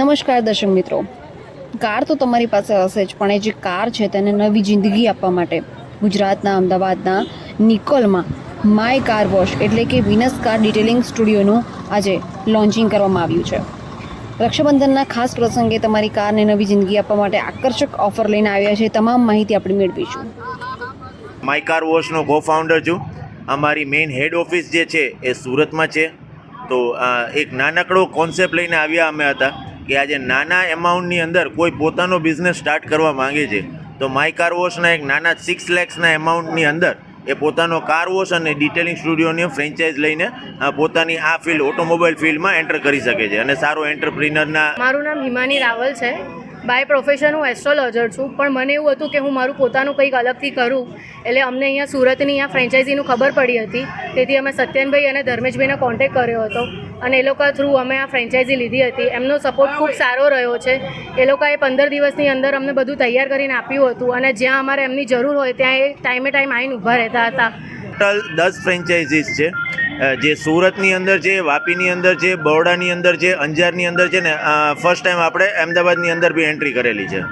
નમસ્કાર દર્શક મિત્રો. કાર તો તમારી પાસે હશે જ, પણ એ જે કાર છે તેને નવી જિંદગી આપવા માટે ગુજરાતના અમદાવાદના નિકોલમાં માય કાર વોશ એટલે કે વિનસ કાર ડિટેલિંગ સ્ટુડિયોનું આજે લોન્ચિંગ કરવામાં આવ્યું છે. રક્ષાબંધનના ખાસ પ્રસંગે તમારી કારને નવી જિંદગી આપવા માટે આકર્ષક ઓફર લઈને આવ્યા છે. તમામ માહિતી આપણે મેળવીશું. માય કાર વોશનો કો ફાઉન્ડર છું. અમારી મેઇન હેડ ઓફિસ જે છે એ સુરતમાં છે. તો એક નાનકડો કોન્સેપ્ટ લઈને આવ્યા અમે હતા. કે આજે નાના એમાઉન્ટની અંદર કોઈ પોતાનો બિઝનેસ સ્ટાર્ટ કરવા માંગે છે, તો માય કાર વોશના એક નાના સિક્સ લેક્સના એમાઉન્ટની અંદર એ પોતાનો કાર વોશ અને ડિટેલિંગ સ્ટુડિયોની ફ્રેન્ચાઇઝ લઈને પોતાની આ ફિલ્ડ ઓટોમોબાઈલ ફિલ્ડમાં એન્ટર કરી શકે છે. અને સારો એન્ટરપ્રિનરના મારું નામ હિમાની રાવલ છે. બાય પ્રોફેશન હું એસ્ટ્રોલોજર છું, પણ મને એવું હતું કે હું મારું પોતાનું કંઈક અલગથી કરું. એટલે અમને અહીંયા સુરતની અહીંયા ફ્રેન્ચાઇઝીનું ખબર પડી હતી. તેથી અમે સત્યનભાઈ અને ધર્મેશભાઈને કોન્ટેક્ટ કર્યો હતો. અને એ લોકો થ્રુ અમે આ ફ્રેન્ચાઇઝી લીધી હતી. એમનો સપોર્ટ ખૂબ સારો રહ્યો છે. એ લોકોએ પંદર દિવસની અંદર અમને બધું તૈયાર કરીને આપ્યું હતું. અને જ્યાં અમારે એમની જરૂર હોય, ત્યાં એ ટાઈમે ટાઈમ આવીને ઊભા રહેતા હતા. ટોટલ દસ ફ્રેન્ચાઇઝીસ છે. જે સુરતની અંદર છે, વાપીની અંદર છે, બરોડાની અંદર છે, અંજારની અંદર છે ને ફર્સ્ટ ટાઈમ આપણે અમદાવાદની અંદર બી એન્ટ્રી કરેલી છે.